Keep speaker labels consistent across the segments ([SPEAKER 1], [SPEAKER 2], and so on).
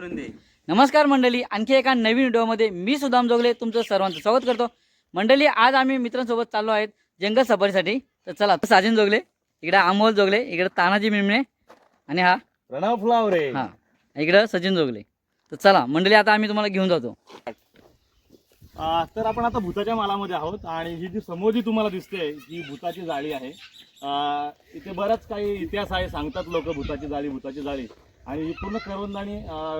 [SPEAKER 1] नमस्कार मंडळी आणखी एका नवीन व्हिडिओमध्ये मी सुदाम जोगले तुमचं सर्वांचं स्वागत करतो. मंडळी आज आम्ही मित्रांसोबत चाललो आहेत जंगल सफारीसाठी. तर चला साजन जोगले इकडे अमोल जोगले इकडे तानाजी मिमणे आणि हा
[SPEAKER 2] प्रणव फुलावरे.
[SPEAKER 1] हा इकडं सचिन जोगले. तर चला मंडळी आता आम्ही तुम्हाला घेऊन जातो.
[SPEAKER 2] आ, तर आपण आता भूताच्या मालामध्ये आहोत आणि ही जी समोर जी तुम्हाला दिसते ही भूताची जाळी आहे. आ, इथे बराच काही इतिहास आहे सांगतात लोक भूताची जाळी भूताची जाळी. आणि ही पूर्ण करवंदानी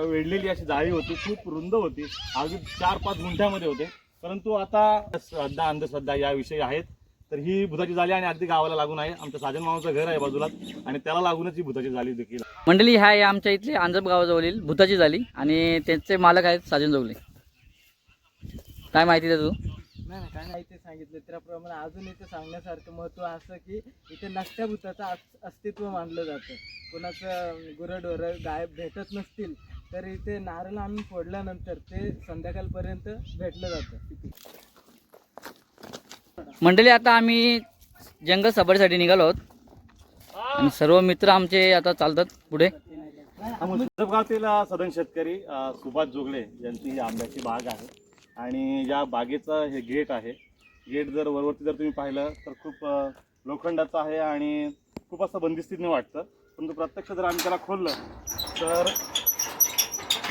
[SPEAKER 2] वेढलेली अशी जाळी होती खूप रुंद होती. अगदी चार पाच गुंठ्यामध्ये होते. परंतु आता श्रद्धा अंधश्रद्धा याविषयी आहेत. तर ही भुताची जाळी आणि अगदी गावाला लागून आहे. आमच्या साजन मामाचं घर आहे बाजूला आणि त्याला लागूनच ही भुताची जाळी देखील
[SPEAKER 1] मंडळी ह्या आमच्या इथले अंजप गावाजवळील भुताची झाली आणि त्यांचे मालक आहेत साजन जोगले. काय माहिती द्या तू
[SPEAKER 3] नाही नाही, काय नाही ते सांगितलं. त्याप्रमाणे अजून इथे सांगण्यासारखं महत्त्व असं की इथे नसत्या भूताचं अस- अस्तित्व मानलं जातं. कोणाचं गुरंढोरं गाय भेटत नसतील तर इथे नारळ आणून फोडल्यानंतर ते संध्याकाळपर्यंत भेटलं जातं.
[SPEAKER 1] मंडळी आता आम्ही जंगल सफारीसाठी निघालो आहोत. आणि सर्व मित्र आमचे आता चालतात पुढे.
[SPEAKER 2] गावातील सदन शेतकरी सुभाष जोगले यांची ही आंब्याची बाग आहे. आणि या बागेचं हे गेट आहे. गेट जर वरवरती जर तुम्ही पाहिलं तर खूप लोखंडाचं आहे आणि खूप असं बंदिस्तीने वाटतं. परंतु प्रत्यक्ष जर आम्ही त्याला खोललं तर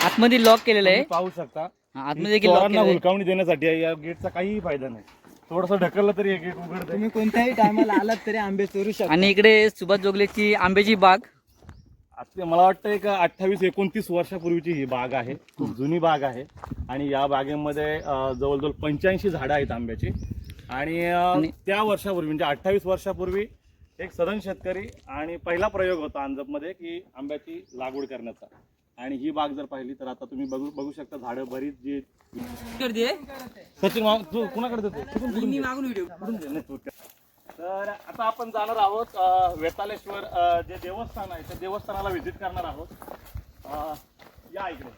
[SPEAKER 1] आतमध्ये लॉक केलेलं आहे.
[SPEAKER 2] तुम्ही पाहू शकता.
[SPEAKER 1] हा, आतमध्ये
[SPEAKER 2] चोरांना हुलकावणी देण्यासाठी आहे. या गेटचा काहीही फायदा नाही. थोडंसं ढकललं तरी हे गेट उघडतं
[SPEAKER 3] तुम्ही कोणत्याही टायमाला आलात तरी आंबे चोरू शकता.
[SPEAKER 1] आणि इकडे सुभाष जोगलेची आंब्याची बाग.
[SPEAKER 2] आता मला वाटतं एक अठ्ठावीस एकोणतीस वर्षापूर्वीची ही बाग आहे. खूप जुनी बाग आहे. आणि या बागेमध्ये जवळजवळ पंच्याऐंशी झाडं आहेत आंब्याची. आणि त्या वर्षापूर्वी म्हणजे अठ्ठावीस वर्षापूर्वी एक सदन शेतकरी आणि पहिला प्रयोग होता अंजपमध्ये की आंब्याची लागवड करण्याचा. आणि ही बाग जर पाहिली तर आता तुम्ही बघू बघू शकता झाडं बरीच जी सचिन तू कुणाकडे देतो तर आता आपण जाणार आहोत वेतालेश्वर जे देवस्थान आहे त्या देवस्थानाला व्हिजिट करणार आहोत. या इकडे.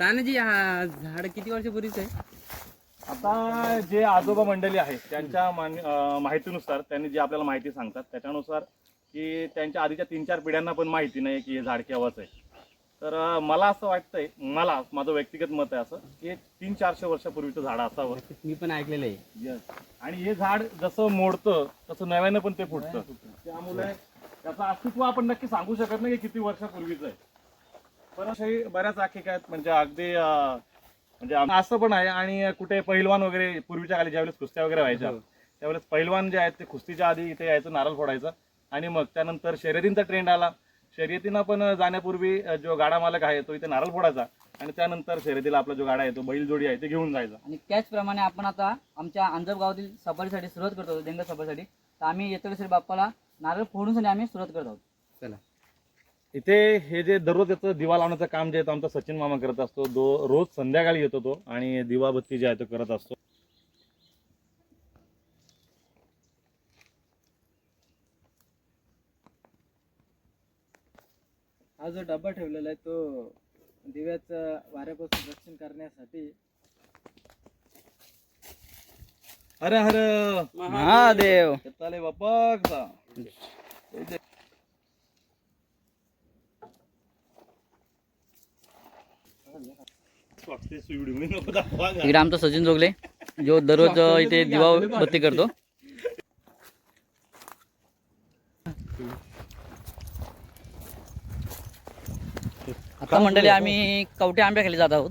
[SPEAKER 4] तानाजी हा झाड किती वर्षापूर्वीच आहे?
[SPEAKER 2] आता जे आजोबा मंडळी आहेत त्यांच्या मान- माहितीनुसार त्यांनी जी आपल्याला माहिती सांगतात त्याच्यानुसार की त्यांच्या आधीच्या तीन चार पिढ्यांना पण माहिती नाही की हे झाड केव्हाच आहे. तर मला असं वाटतंय मला माझं व्यक्तिगत मत आहे असं की हे तीन चारशे वर्षापूर्वीचं झाड असावं.
[SPEAKER 4] मी पण ऐकलेलं आहे.
[SPEAKER 2] आणि हे झाड जसं मोडतं तसं नव्यानं पण ते फुटतं. त्यामुळे त्याचं अस्तित्व आपण नक्की सांगू शकत नाही की किती वर्षापूर्वीच आहे. पण अशाही बऱ्याच आख्यायिका आहेत म्हणजे अगदी म्हणजे असं पण आहे आणि कुठे पहिलवान वगैरे पूर्वीच्या काळी ज्यावेळेस कुस्त्या वगैरे व्हायच्या त्यावेळेस पहिलवान जे आहेत ते कुस्तीच्या आधी इथे यायचं नारळ फोडायचं आणि मग त्यानंतर शर्यतींचा ट्रेंड आला. शर्यतीनं पण जाण्यापूर्वी जो गाडा मालक आहे तो इथे नारळ फोडायचा आणि त्यानंतर शर्यतीला आपला जो गाडा आहे तो बैलजोडी आहे ते घेऊन जायचा.
[SPEAKER 1] आणि त्याचप्रमाणे आपण आता आमच्या अंजप गावातील सफारीसाठी सुरुवात करतो जंगल सफारीसाठी. तर आम्ही येतोडेश्वरी बाप्पाला नारळ फोडूनसाठी आम्ही सुरुवात करत आहोत.
[SPEAKER 4] चला.
[SPEAKER 2] इथे हे जे दररोज याचं दिवा लावण्याचं काम जे आहे तो आमचा सचिन मामा करत असतो. दो रोज संध्याकाळी येतो तो आणि दिवाबत्ती जे आहे तो करत असतो.
[SPEAKER 3] हा जो डबा ठेवलेला आहे तो दिव्याचं वाऱ्यापासून रक्षण करण्यासाठी.
[SPEAKER 2] अरे अरे
[SPEAKER 1] महादेव.
[SPEAKER 2] चाले बाप्पा
[SPEAKER 1] इकडे आमचा सचिन जोगले जो दररोज इथे दिवा बत्ती करतो. आता मंडळी आम्ही कवठे आंब्याखाली जात आहोत.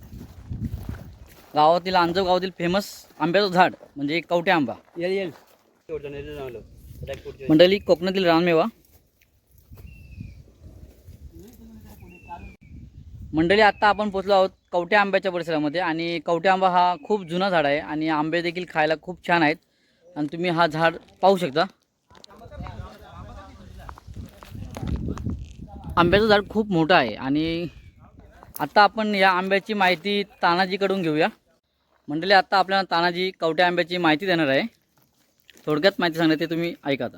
[SPEAKER 1] गावातील अंजप गावातील फेमस आंब्याचं झाड म्हणजे कवठे आंबा. मंडळी कोकणातील रानमेवा. मंडळी आत्ता आपण पोचलो आहोत कवठे आंब्याच्या परिसरामध्ये आणि कवठे आंबा हा खूप जुना झाड आहे आणि आंबे देखील खायला खूप छान आहेत. आणि तुम्ही हा झाड पाहू शकता. आंब्याचं झाड खूप मोठं आहे आणि आत्ता आपण या आंब्याची माहिती तानाजीकडून घेऊया. मंडळी आत्ता आपल्याला तानाजी कवट्या आंब्याची माहिती देणार आहे. थोडक्यात माहिती सांगणार ते तुम्ही ऐका आता.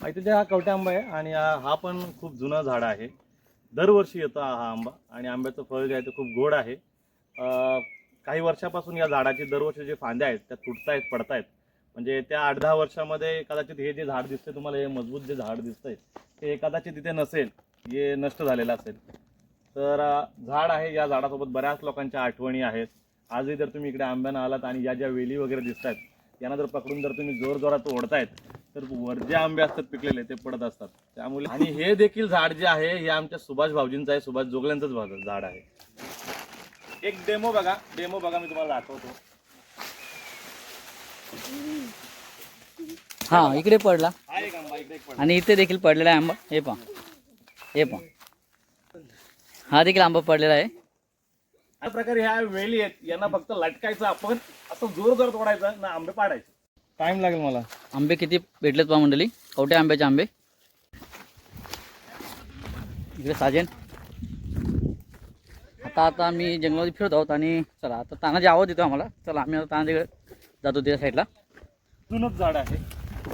[SPEAKER 2] माहिती हा कवट्या आंबा आहे आणि हा पण खूप जुनं झाड आहे. दरवर्षी येतो हा आंबा आणि आंब्याचं फळ जे आहे ते खूप गोड आहे. काही वर्षापासून या झाडाची दरवर्षी जे फांद्या आहेत त्या तुटतायत पडतायत. म्हणजे त्या आठ दहा वर्षामध्ये कदाचित हे जे झाड दिसतंय तुम्हाला हे मजबूत जे झाड दिसतंय ते कदाचित इथे नसेल. हे नष्ट झालेलं असेल. तर झाड आहे या झाडासोबत बऱ्याच लोकांच्या आठवणी आहेत. आजही जर तुम्ही इकडे आंब्यानं आलात आणि या ज्या वेली वगैरे दिसत आहेत यांना जर पकडून जर तुम्ही जोर जोरात ओढतायत तर वर जे आंबे असतात पिकलेले ते पडत असतात. त्यामुळे आणि हे देखील झाड जे आहे हे आमच्या सुभाष भाऊजींचं आहे. सुभाष जोगल्यांचंच झाड आहे. एक डेमो बघा. डेमो बघा मी तुम्हाला दाखवतो.
[SPEAKER 1] हा इकडे पडला. आणि इथे देखील पडलेला आहे आंबा. हे पहा. हे पहा. हा देखील आंबा पडलेला आहे.
[SPEAKER 2] अशा प्रकारे ह्या वेली आहेत यांना फक्त लटकायचं आपण असं जोर जोर तोडायचं ना आंबे पाडायचे. टाइम लागेल मला.
[SPEAKER 1] आंबे किती भेटलेत पहा मंडळी? कवठे आंब्याचे आंबे? इकडे साजेन. आता आता आम्ही जंगलामध्ये फिरत आहोत आणि चला आता तानाजी आवाज येतो आम्हाला. चला आम्ही आता तानाजीकडे जातो त्या साईडला
[SPEAKER 2] जुनच झाड आहे.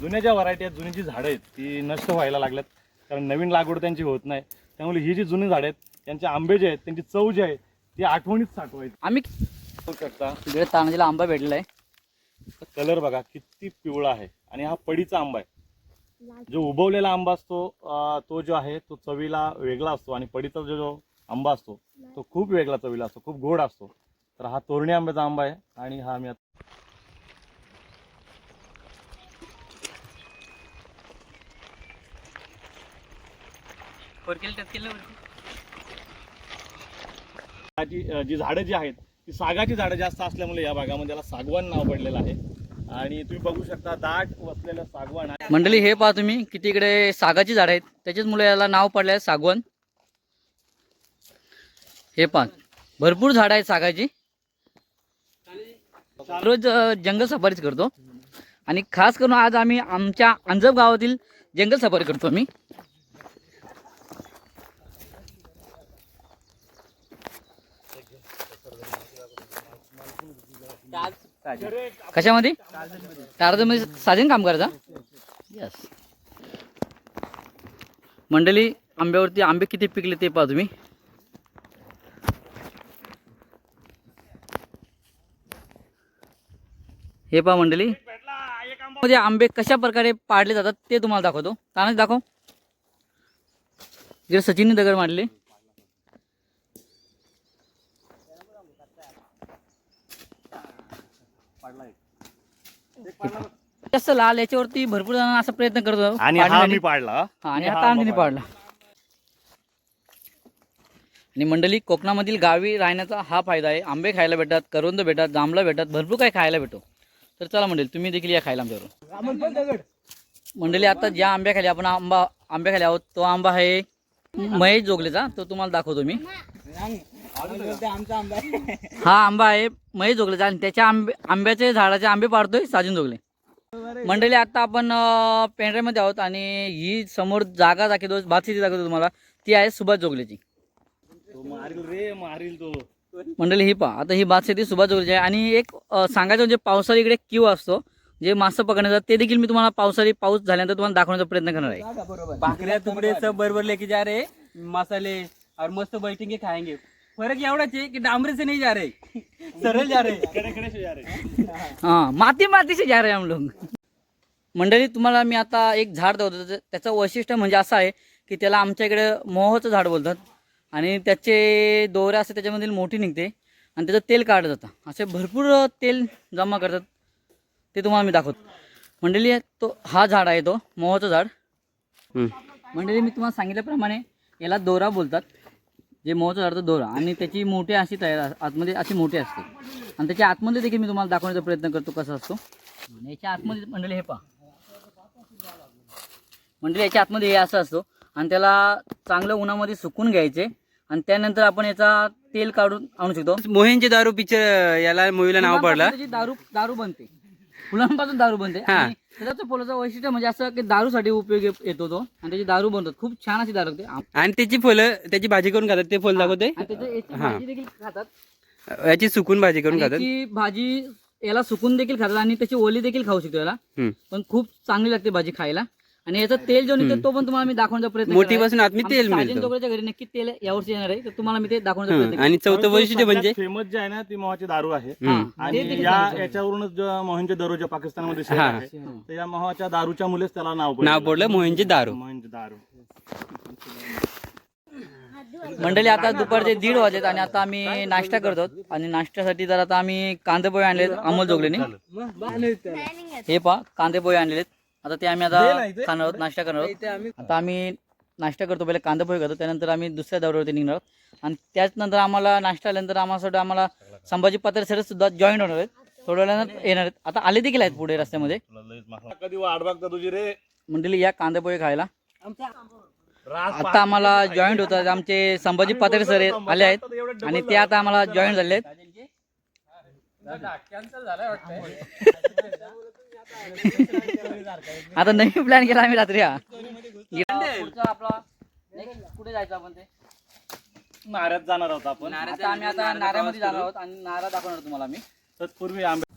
[SPEAKER 2] जुन्या ज्या व्हरायटी आहेत जुनी जी झाडं आहेत ती नष्ट व्हायला लागल्यात. कारण नवीन लागवड त्यांची होत नाही. त्यामुळे ही जी जुनी झाडं आहेत त्यांचे आंबे जे आहेत त्यांची चव जी आहे ती आठवणीत साठवायची.
[SPEAKER 1] आम्ही
[SPEAKER 2] बघू शकता
[SPEAKER 1] तानाजीला आंबा भेटलेला आहे
[SPEAKER 2] कलर बघा किती पिवळा आहे. आणि हा पडीचा आंबा आहे. जो उभवलेला आंबा असतो अं, तो जो आहे तो चवीला वेगळा असतो आणि पडीचा जो जो आंबा असतो तो खूप वेगळा चवीला असतो खूप गोड असतो. तर हा तोरणी आंब्याचा आंबा आहे आणि हा आता जी जी झाडं जी आहेत ती सागाची झाडं जास्त असल्यामुळे या भागामध्ये याला सागवान नाव पडलेलं आहे. आणि तुम्ही बघू शकता दाट वसलेलं सागवान आहे.
[SPEAKER 1] मंडळी हे पहा तुम्ही किती इकडे सागाची झाड आहेत. त्याच्याच मुळे याला नाव पडलं आहे सागवन. हे पहा भरपूर झाड आहेत सागाची. रोज जंगल सफारीच करतो. आणि खास करून आज आम्ही आमच्या अंजप गावातील जंगल सफारी करतो आम्ही. कशामध्ये? टार्झनमध्ये साजन काम करायचा यस मंडळी आंब्यावरती आंबे किती पिकले ते पहा तुम्ही. हे पहा मंडळी. मध्ये आंबे कशा प्रकारे पाडले जातात ते तुम्हाला दाखवतो. तानाच दाखव. जे सचिनने दगड मांडले जास्त लाल याच्यावरती भरपूर जण असा प्रयत्न करतो
[SPEAKER 2] आणि हा. मी पाडला.
[SPEAKER 1] हा, आणि आता आमच्याने पाडला. आणि मंडळी कोकणामधील गावी राहण्याचा हा फायदा आहे. आंबे खायला भेटतात करवंद भेटतात जांभळा भेटतात भरपूर काही खायला भेटतो तर चला मंडळी तुम्ही देखील या खायला आमच्याबरोबर. मंडळी आता ज्या आंब्याखाली आपण आंबा आंब्याखाली आहोत तो आंबा आहे महेश जोगलेचा. तो तुम्हाला दाखवतो मी.
[SPEAKER 3] आमचा आंबा
[SPEAKER 1] हा आंबा आहे. महेश जोगलेचा आणि त्याच्या आंबे आंब्याचे झाडाचे आंबे पाडतोय साजिन जोगले मंडळी आता आपण पेंढऱ्यामध्ये आहोत आणि ही समोर जागा दाखवतो. भातशेती दाखवतो तुम्हाला. ती आहे सुभाष जोगलेची
[SPEAKER 2] रे मारील तो
[SPEAKER 1] मंडळी ही पहा. आता ही भातशेती सुभाष जोगलेची आहे. आणि एक सांगायचं म्हणजे पावसाळी इकडे किव असतो जे मासे पकडण्याचा. ते देखील मी तुम्हाला पावसाळी पाऊस झाल्यानंतर तुम्हाला दाखवण्याचा प्रयत्न करणार आहे.
[SPEAKER 4] बाकऱ्या तुकडे सब भर लेके जा रे. मसाले और मस्त बैठेंगे खाएंगे फर्क एवढाच आहे की डामरे से नहीं जा रहे सरळ जा रहे
[SPEAKER 2] रे
[SPEAKER 1] हां माती माती से जा रहे हम लोग. मंडळी तुम्हाला मी आता एक झाड दाखवतो. त्याचं- त्याचं वैशिष्ट्य म्हणजे असं आहे की त्याला आमच्या इकडे मोहाचं झाड बोलतात. आणि त्याचे दोरे असते त्याच्यामधील मोठी निघते. आणि त्याचं तेल काढलं जातं असे भरपूर तेल जमा करतात. ते तुम्हाला मी दाखवतो. मंडळी तो हा झाड आहे तो मोहाचं झाड. मंडळी मी तुम्हाला सांगितल्याप्रमाणे याला दोरा बोलतात. जे मोहाचं तो दोरा आणि त्याची मोठी अशी तयार आतमध्ये अशी मोठी असते. आणि त्याच्या आतमध्ये देखील मी तुम्हाला दाखवण्याचा प्रयत्न करतो कसा असतो. याच्या आतमध्ये मंडळी हे पहा. मंडळी याच्या आतमध्ये हे असं असतो. आणि त्याला चांगलं उन्हामध्ये सुकून घ्यायचे. आणि त्यानंतर आपण याचा तेल काढून आणू शकतो.
[SPEAKER 4] मोहेंचे दारू पिक्चर याला मूवीला नाव पडलं.
[SPEAKER 1] दारू दारू बनते. फुलांपासून दारू बनते. आणि त्याचं फुलाचं वैशिष्ट्य म्हणजे असं की दारूसाठी उपयोग येतो तो. आणि त्याची दारू बनतात. खूप छान अशी दारू होते आणि
[SPEAKER 4] त्याची फुलं त्याची भाजी करून खातात ते फुल दाखवते
[SPEAKER 1] त्याची याची
[SPEAKER 4] हा.
[SPEAKER 1] भाजी देखील खातात.
[SPEAKER 4] याची सुकून भाजी करून
[SPEAKER 1] आणि
[SPEAKER 4] खातात?
[SPEAKER 1] याची भाजी याला सुकून देखील खातात आणि त्याची ओली देखील खाऊ शकतो याला.
[SPEAKER 4] हम्म.
[SPEAKER 1] पण खूप चांगली लागते भाजी खायला. आणि याचा तेल जो निघतो तो पण तुम्हाला मी दाखवण्याचा प्रयत्न
[SPEAKER 4] मोठी
[SPEAKER 1] करणार आहे.
[SPEAKER 4] पासून आतमध्ये तेल मिळतं.
[SPEAKER 1] घरी नक्की तेल यावर्षी येणार आहे. तर तुम्हाला मी ते दाखवण्याचा प्रयत्न
[SPEAKER 4] आणि चौथं वैशिष्ट्य म्हणजे?
[SPEAKER 2] फेमस जे आहे ना ती मोहाची दारू आहे. आणि या. याच्यावरूनच मोहनचे दरो जे पाकिस्तानमध्ये शहर
[SPEAKER 4] हा.
[SPEAKER 2] आहे तर या मोहाच्या दारूच्या मुलेच त्याला नाव
[SPEAKER 4] नाव पडलं मोहनची दारू.
[SPEAKER 2] मोहनचे दारू.
[SPEAKER 1] मंडळी आता दुपारचे दीड वाजलेत आणि आता आम्ही नाश्ता करतो आणि नाश्त्यासाठी जर आता आम्ही कांदे पोहे आणलेत अमोल जोगलेने. हे पहा कांदे पोहे आणलेत. आता ते आम्ही आता खाणार आहोत नाश्ता करणार आहोत. आता आम्ही नाश्ता करतो पहिले कांदा पोहे करतो त्यानंतर आम्ही दुसऱ्या दौऱ्यावरती निघणार आहोत. आणि त्याचनंतर आम्हाला नाश्ता आल्यानंतर आम्हाला आम्हाला संभाजी पात्र सर सुद्धा जॉईन होणार आहेत. थोड्या वेळानं येणार आहेत. आता आले देखील आहेत पुढे रस्त्यामध्ये.
[SPEAKER 2] कधी वाट बघता तुझी रे?
[SPEAKER 1] मंडळी या कांदा पोहे खायला. आता आम्हाला जॉईंट होतात आमचे संभाजी पात्र सर आले आहेत. आणि ते आता आम्हाला जॉईन झाले आहेत.
[SPEAKER 4] कॅन्सल झालाय वाटतं
[SPEAKER 1] आता नवीन प्लॅन केला आम्ही रात्री हा. पुढचा आपला कुठे जायचं आपण ते
[SPEAKER 2] नाऱ्यात जाणार आहोत आपण.
[SPEAKER 1] आता आम्ही आता नाऱ्यामध्ये जाणार आहोत आणि नारा दाखवणार तुम्हाला आम्ही.
[SPEAKER 2] तत्पूर्वी आंबे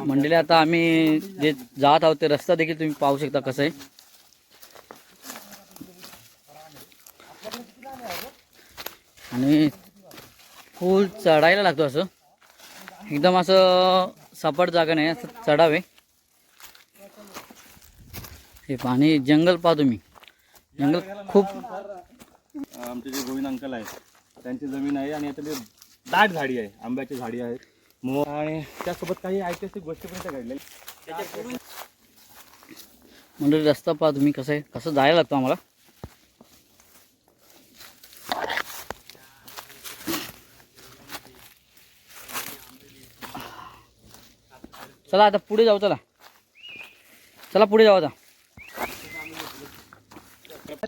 [SPEAKER 1] मंडळी आता आम्ही जे जात आहोत ते रस्ता देखील तुम्ही पाहू शकता कसं आहे. आणि फुल चढायला लागतो असं. एकदम असं सपाट जागा नाही असं चढावे. हे पाणी जंगल पाहा तुम्ही. जंगल खूप
[SPEAKER 2] आमचे जे गोविंद अंकल आहेत त्यांची जमीन आहे आणि याच्यात दाट झाडी आहे आंब्याची झाडी आहेत मो आणि त्यासोबत काही ऐतिहासिक गोष्टी पण घडल्या
[SPEAKER 1] मंडळी रस्ता पहा तुम्ही कसं आहे? कसं जायला लागतो आम्हाला? चला आता पुढे जाऊ चला. चला पुढे जाऊ आता.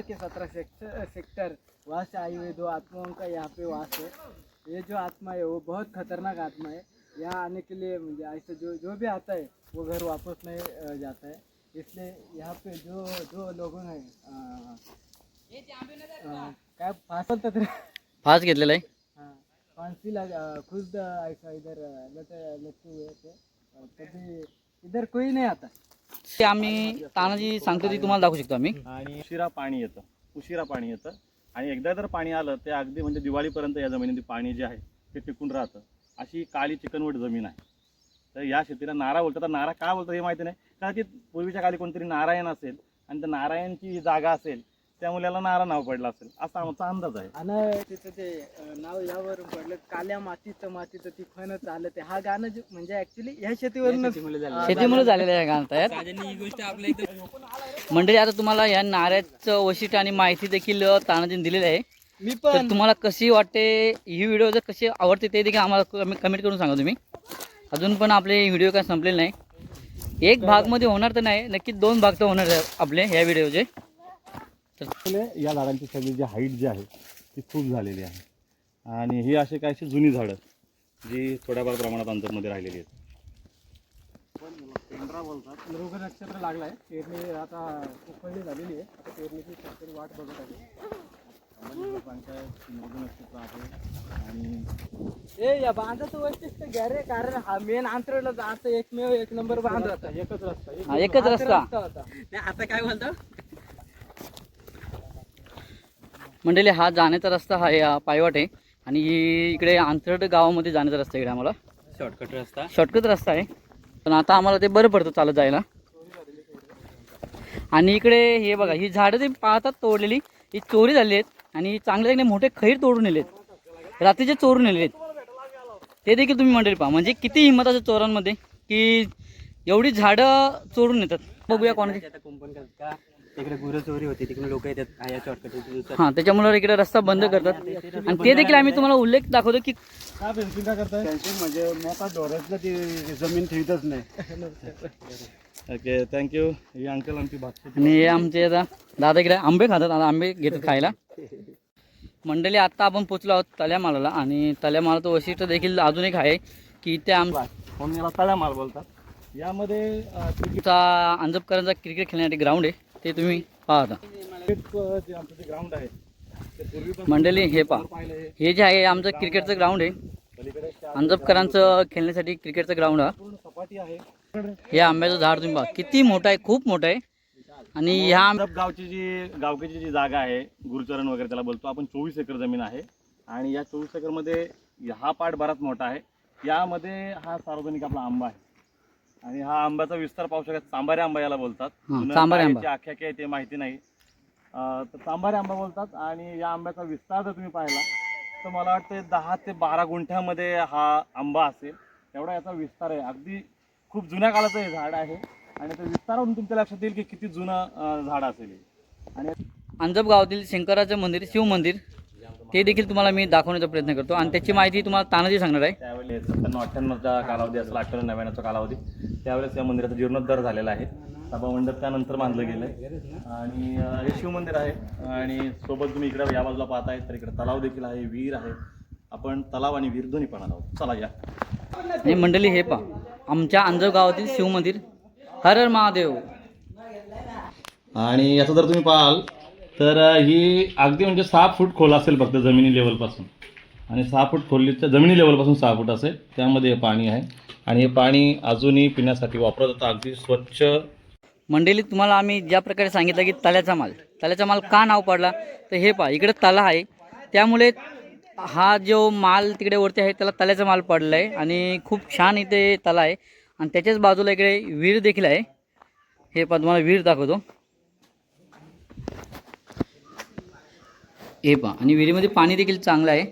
[SPEAKER 3] के सत्रह सेक्टर सेक्टर वहाँ से आई हुई दो आत्माओं का यहाँ पे वास है। ये जो आत्मा है वो बहुत खतरनाक आत्मा है। यहाँ आने के लिए मुझे ऐसे जो जो भी आता है वो घर वापस नहीं जाता है। इसलिए यहाँ पे जो जो लोगों ने काय फासल तर
[SPEAKER 1] फास घेतलेला आहे.
[SPEAKER 3] हाँ फांसी लगा खुद ऐसा इधर लट लटके हुए थे। इधर कोई नहीं आता।
[SPEAKER 1] ते आम्ही तानाजी सांगतो ती तुम्हाला दाखवू शकतो आम्ही.
[SPEAKER 2] आणि उशिरा पाणी येतं. उशिरा पाणी येतं. आणि एकदा जर पाणी आलं ते अगदी म्हणजे दिवाळीपर्यंत या जमिनीत पाणी जे आहे ते टिकून राहतं. अशी काळी चिकनवट जमीन आहे. तर या शेतीला नारा बोलतात. तर नारा का बोलतात हे माहिती नाही. कदाचित पूर्वीच्या काळी कोणतरी नारायण असेल आणि त्या नारायणची जागा असेल त्यामुळे याला नारा नाव पडलं असेल असा आमचा अंदाज आहे.
[SPEAKER 3] आणि तिचं ते अं, नाव यावरून पडलं काल्या मातीचं मातीचं ती फन चालत आहे. हा गाणं जे- म्हणजे ऍक्च्युली ह्या शेतीवरूनच
[SPEAKER 1] शेतीमुळे झालेलं आहे. गाणं तयार
[SPEAKER 4] ही
[SPEAKER 1] मंडळी आता तुम्हाला या नाऱ्याचं वैशिष्ट्य आणि माहिती देखील तानाजीने दिलेली आहे.
[SPEAKER 3] मी
[SPEAKER 1] तर
[SPEAKER 3] पण
[SPEAKER 1] तुम्हाला कशी वाटते ही व्हिडिओ जर कशी आवडते ते देखील आम्हाला कमेंट करून सांगा तुम्ही. अजून पण आपले व्हिडिओ काय संपलेले नाही. एक भागमध्ये होणार तर नाही नक्की दोन भाग तर होणार आहे आपले ह्या व्हिडिओचे.
[SPEAKER 2] या झाडांची सगळी जी हाईट जी आहे ती खूप झालेली आहे. आणि ही अशी काय अशी जुनी झाडं जी थोड्याफार प्रमाणात अंतरमध्ये राहिलेली आहेत.
[SPEAKER 3] मृग नक्षत्र लागलाय. पेरणी आता उफळणी झालेली आहे. आता पेरणीची शेतकरी वाट बघत आहे.
[SPEAKER 2] पंचायत मृग नक्षत्र आहे. आणि
[SPEAKER 3] ए या बांधाचं वैशिष्ट्य घ्या रे कारण हा मेन आंतरला एकमेव एक नंबर बांध होता
[SPEAKER 2] एकच रस्ता. एक
[SPEAKER 1] हा, एकच रस्ता.
[SPEAKER 3] होता
[SPEAKER 4] नाही, आता काय बोलतो?
[SPEAKER 1] मंडळी हा जाण्याचा रस्ता हा या पायवाट आहे. आणि ही इकडे आंतरड गावामध्ये जाण्याचा रस्ता इकडे आम्हाला.
[SPEAKER 4] शॉर्टकट रस्ता.
[SPEAKER 1] शॉर्टकट रस्ता आहे. पण आता आम्हाला ते बरं पडतं चालत जायला. आणि इकडे हे बघा ही झाडं ते पाहतात तोडलेली. ही चोरी झाली आहेत. आणि चांगले चांगले मोठे खैर तोडून नेलेत रात्रीचे चोरून नेलेत ते देखील तुम्ही मंडळी पहा. म्हणजे किती हिंमत असते चोरांमध्ये की एवढी झाडं चोरून नेतात. बघूया कोणाची.
[SPEAKER 4] तिकडे गुरं चोरी होती तिकडे लोक येतात हा या शॉर्टकट
[SPEAKER 1] हां त्याच्यामुळे इकडे रस्ता बंद करतात. आणि ते देखील आम्ही तुम्हाला उल्लेख दाखवतो की
[SPEAKER 2] का फेन्सिंग का करताय?
[SPEAKER 5] म्हणजे मोठा ढोरातलं ती जमीन ठेवतच नाही.
[SPEAKER 2] ओके थँक्यू ही अंकल आमची भात
[SPEAKER 1] आणि हे आमचे आता दादा इकडे आंबे खातात आता आंबे घेतात खायला. मंडळी आता आपण पोचलो आहोत तल्यामालाला आणि तल्यामालाचं वैशिष्ट्य देखील अजून एक आहे की इथे आमचा
[SPEAKER 2] म्हणून याला तळ्या माल बोलतात यामध्ये क्रिकेट
[SPEAKER 1] अंजपकरांचा क्रिकेट खेळण्यासाठी ग्राउंड आहे. ते तुम्ही पाहता.
[SPEAKER 2] ग्राउंड आहे
[SPEAKER 1] मंडळी हे पहा. हे जे आहे आमचं क्रिकेटचं ग्राउंड आहे.
[SPEAKER 2] पलीकडे
[SPEAKER 1] अंजपकरांचं खेळण्यासाठी क्रिकेटचं ग्राउंड
[SPEAKER 2] आहे.
[SPEAKER 1] हे आंब्याचं झाड तुम्ही पहा. किती मोठं आहे खूप मोठं आहे. आणि ह्या
[SPEAKER 2] गावची जी गावकीची जी जागा आहे गुरुचरण वगैरे त्याला बोलतो. आपण चोवीस एकर जमीन आहे. आणि या चोवीस एकरमध्ये हा पार्ट बराच मोठा आहे. यामध्ये हा सार्वजनिक आपला आंबा आहे. आणि हा आंब्याचा विस्तार पाहू शकता चांबारे आंबा याला बोलतात.
[SPEAKER 1] हा, चांबारे
[SPEAKER 2] काय. याची आख्या काय ते माहिती नाही. अं, तर चांबारे आंबा बोलतात आणि या आंब्याचा विस्तार जर तुम्ही पाहिला तर मला वाटतं दहा ते बारा गुंठ्यामध्ये हा आंबा असेल. एवढा याचा विस्तार आहे. अगदी खूप जुन्या काळाचं हे झाड आहे. आणि त्या विस्तारावरून तुमच्या लक्षात येईल की किती जुनं अं, झाड असेल हे. आणि
[SPEAKER 1] अंजप गावातील शंकराचं मंदिर शिव मंदिर ते देखील तुम्हाला मी दाखवण्याचा प्रयत्न करतो. आणि त्याची माहिती तुम्हाला तानाजी सांगणार आहे.
[SPEAKER 2] त्यावेळेस सत्त्याण्णव अठ्ठ्याण्णवचा कालावधी असेल अठ्ठ्याण्णव नव्याण्णवचा कालावधी. त्यावेळेस या मंदिराचा जीर्णोद्धार झालेला आहे. सभामंडप त्यानंतर बांधलं गेलं आहे आणि अं, हे शिवमंदिर आहे. आणि सोबत तुम्ही इकडे या बाजूला पाहताय तर इकडे तलाव देखील आहे विहीर आहे. आपण तलाव आणि विहीर दोन्ही पाहणार आहोत. चला या.
[SPEAKER 1] आणि मंडळी हे पा आमच्या अंजप गावातील शिव मंदिर. हर हर महादेव.
[SPEAKER 2] आणि याचं जर तुम्ही पाहाल तर ही अगदी म्हणजे सहा फूट खोल असेल फक्त जमिनी लेवलपासून आणि सहा फूट खोलीच्या जमिनी लेवलपासून सहा फूट असेल. त्यामध्ये हे पाणी आहे. आणि हे पाणी अजूनही पिण्यासाठी वापरत होतं. अगदी स्वच्छ.
[SPEAKER 1] मंडळी तुम्हाला आम्ही ज्या प्रकारे सांगितलं की तल्याचा माल तल्याचा माल का नाव पडला? तर हे पहा इकडे तला आहे. त्यामुळे हा जो माल तिकडे वरती आहे त्याला तल्याचा माल पडला आहे आणि खूप छान इथे तला आहे. आणि त्याच्याच बाजूला इकडे विहीर देखील आहे. हे पहा तुम्हाला विहीर दाखवतो. हे पहा. आणि विहिरीमध्ये पाणी देखील चांगलं आहे.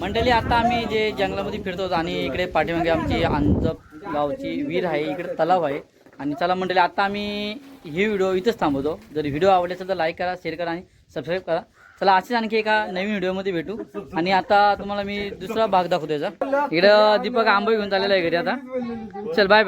[SPEAKER 1] मंडळी आता आम्ही जे जंगलामध्ये फिरतो आणि इकडे पाठीमागे आमची आंजप गावची विहीर आहे इकडे तलाव आहे. आणि चला मंडळी आता आम्ही हे व्हिडिओ इथंच थांबवतो. जर व्हिडिओ आवडला असेल तर लाईक करा शेअर करा आणि सबस्क्राईब करा. चला असेच आणखी एका नवीन व्हिडिओमध्ये भेटू. आणि आता तुम्हाला मी दुसरा भाग दाखवतो याचा. इकडं दीपक आंबे घेऊन चाललेला आहे घरी आता. चल बाय बाय